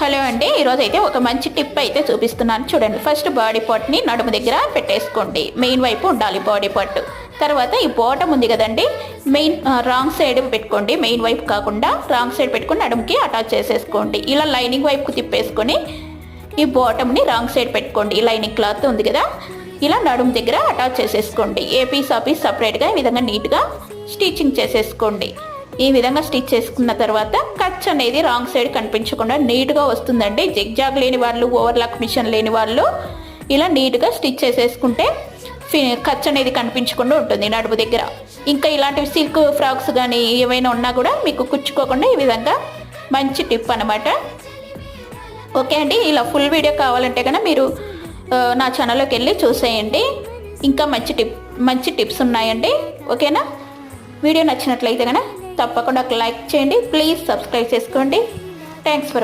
Hello అండి ఈరోజు అయితే ఒక మంచి టిప్ అయితే చూపిస్తున్నాను. చూడండి ఫస్ట్ బాడీ పార్ట్ని నడుము దగ్గర పెట్టేసుకోండి. మెయిన్ వైపు ఉండాలి బాడీ పార్ట్. తర్వాత ఈ బాటం ఉంది కదండి మెయిన్ రాంగ్ సైడ్ పెట్టుకోండి. మెయిన్ వైపు కాకుండా రాంగ్ సైడ్ పెట్టుకొని నడుముకి అటాచ్ చేసేసుకోండి. ఇలా లైనింగ్ వైపుకు తిప్పేసుకొని ఈ బాటమ్ని రాంగ్ సైడ్ పెట్టుకోండి. ఈ లైనింగ్ క్లాత్ ఉంది కదా ఇలా నడుము దగ్గర అటాచ్ చేసేసుకోండి. ఏ పీస్ ఆ పీస్ సపరేట్గా ఈ విధంగా నీట్గా స్టిచ్చింగ్ చేసేసుకోండి. ఈ విధంగా స్టిచ్ చేసుకున్న తర్వాత కచ్ అనేది రాంగ్ సైడ్ కనిపించకుండా నీట్గా వస్తుందండి. జిగ్జాగ్ లేని వాళ్ళు ఓవర్లాక్ మిషన్ లేని వాళ్ళు ఇలా నీట్గా స్టిచ్ చేసేసుకుంటే ఫి- ఖర్చు అనేది కనిపించకుండా ఉంటుంది నడుము దగ్గర. ఇంకా ఇలాంటివి సిల్క్ ఫ్రాక్స్ కానీ ఏమైనా ఉన్నా కూడా మీకు కుచ్చుకోకుండా ఈ విధంగా మంచి టిప్ అనమాట ఓకే అండి ఇలా ఫుల్ వీడియో కావాలంటే కనుక మీరు నా ఛానల్లోకి వెళ్ళి చూసేయండి. ఇంకా మంచి టిప్ మంచి టిప్స్ ఉన్నాయండి. ఓకేనా? వీడియో నచ్చినట్లయితే కనుక తప్పకుండా ఒక లైక్ చేయండి. ప్లీజ్ సబ్స్క్రైబ్ చేసుకోండి. Thanks for